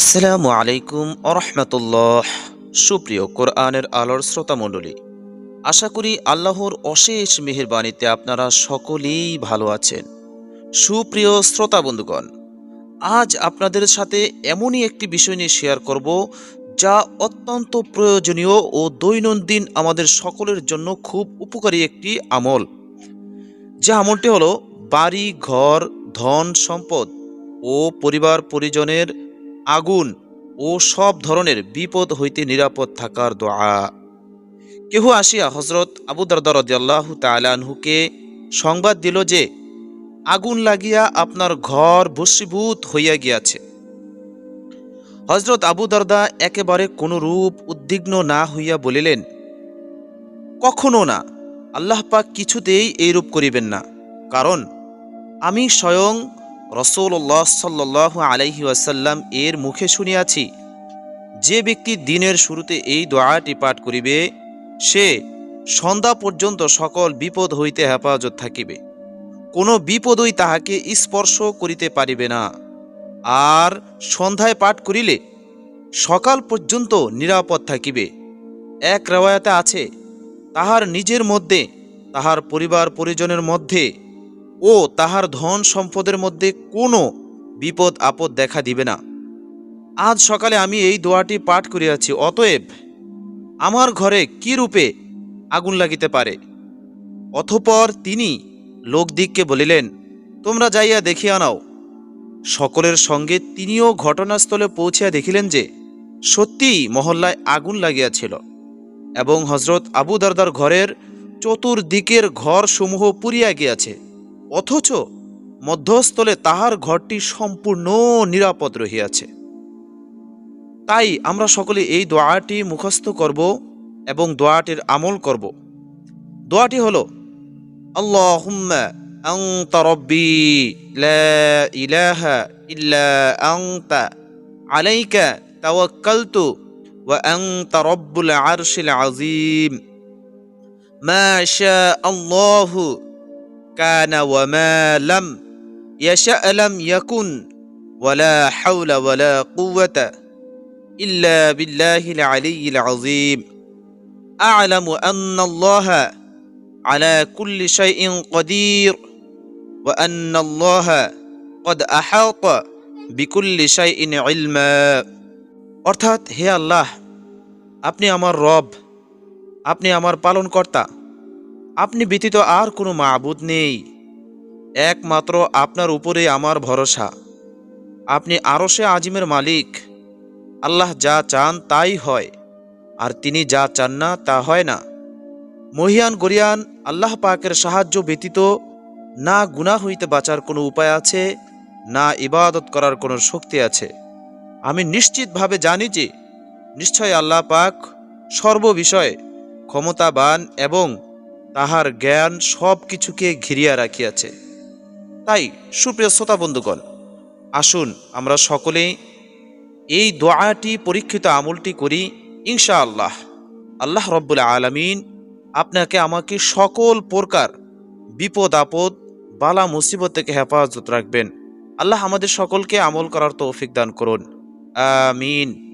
আসসালামু আলাইকুম আরহামতুল্লাহ সুপ্রিয় কোরআনের আলোর শ্রোতা মণ্ডলী আশা করি আল্লাহর অশেষ মেহেরবাণীতে আপনারা সকলেই ভালো আছেন। সুপ্রিয় শ্রোতা বন্ধুগণ, আজ আপনাদের সাথে এমনই একটি বিষয় নিয়ে শেয়ার করব যা অত্যন্ত প্রয়োজনীয় ও দৈনন্দিন আমাদের সকলের জন্য খুব উপকারী একটি আমল। যে আমলটি হলো বাড়ি, ঘর, ধন, সম্পদ ও পরিবার পরিজনের আগুন ও সব ধরনের বিপদ হইতে নিরাপদ থাকার দোয়া। কেহ আসিয়া হজরত আবু দরদারদ্দাল্লাহ তালানহুকে সংবাদ দিল যে, আগুন লাগিয়া আপনার ঘর ভস্মীভূত হইয়া গিয়াছে। হজরত আবু দরদা একেবারে কোনো রূপ উদ্বিগ্ন না হইয়া বলিলেন, কখনো না, আল্লাহ পাক কিছুতেই এইরূপ করিবেন না। কারণ, আমি স্বয়ং রসৌল্লাহ সাল্লাহ আলাইহি ওয়াসাল্লাম এর মুখে শুনিয়াছি, যে ব্যক্তি দিনের শুরুতে এই দোয়াটি পাঠ করিবে, সে সন্ধ্যা পর্যন্ত সকল বিপদ হইতে হেফাজত থাকিবে। কোনো বিপদই তাহাকে স্পর্শ করিতে পারিবে না। আর সন্ধ্যায় পাঠ করিলে সকাল পর্যন্ত নিরাপদ থাকিবে। এক রেওয়ায়াতে আছে, তাহার নিজের মধ্যে, তাহার পরিবার পরিজনের মধ্যে ও তাহার ধন সম্পদের মধ্যে কোনো বিপদ আপদ দেখা দিবে না। আজ সকালে আমি এই দোয়াটি পাঠ করিয়াছি, অতএব আমার ঘরে কি রূপে আগুন লাগিতে পারে? অথপর তিনি লোকদিককে বলিলেন, তোমরা যাইয়া দেখিয়া নাও। সকলের সঙ্গে তিনিও ঘটনাস্থলে পৌঁছিয়া দেখিলেন যে সত্যিই মহল্লায় আগুন লাগিয়াছিল এবং হজরত আবু দরদার ঘরের চতুর্দিকের ঘরসমূহ পুড়িয়া গিয়াছে। অথচ মধ্যস্থলে তাহার ঘরটি সম্পূর্ণ নিরাপদ রহিয়াছে। তাই আমরা সকলে এই দোয়াটি মুখস্থ করব এবং দোয়াটির আমল করব। দোয়াটি হল, আল্লাহুম্মা ওয়া আনতা রব্বুল আরশিল আযীম। মা শা আল্লাহু কানা ওয়ামা লাম ইয়াশা আলাম ইয়াকুন ওয়ালা হাওলা ওয়ালা কুওয়াতা ইল্লা বিল্লাহিল আলিয়্যিল আযীম আ'লামু আন্নাল্লাহা আলা কুল্লি শাইইন কাদির ওয়া আন্নাল্লাহা কদ আহাতা বিকুল্লি শাইইন ইলমা অর্থাৎ হে আল্লাহ, আপনি আমার রব, আপনি আমার পালনকর্তা। আপনি ব্যতীত আর কোনো মাবুদ নেই। একমাত্র আপনার উপরে আমার ভরসা। আপনি আরও সে আজিমের মালিক। আল্লাহ যা চান তাই হয়, আর তিনি যা চান না তা হয় না। মহিয়ান গরিয়ান, আল্লাহ পাকের সাহায্য ব্যতীত না গুনাহ হইতে বাঁচার কোনো উপায় আছে, না ইবাদত করার কোনো শক্তি আছে। আমি নিশ্চিতভাবে জানি যে, নিশ্চয় আল্লাহ পাক সর্ববিষয়ে ক্ষমতাবান এবং তাহার জ্ঞান সব কিছুকে ঘিরিয়া রাখিয়াছে। তাই, সুপ্রিয় শ্রোতা বন্ধুগণ, আসুন আমরা সকলেই এই দোয়াটি পরীক্ষিত আমলটি করি ইনশা আল্লাহ আল্লাহ রব্বুল আলমিন আপনাকে আমাকে সকল প্রকার বিপদ, আপদ, বালা, মুসিবত থেকে হেফাজত রাখবেন। আল্লাহ আমাদের সকলকে আমল করার তৌফিক দান করুন। আমিন।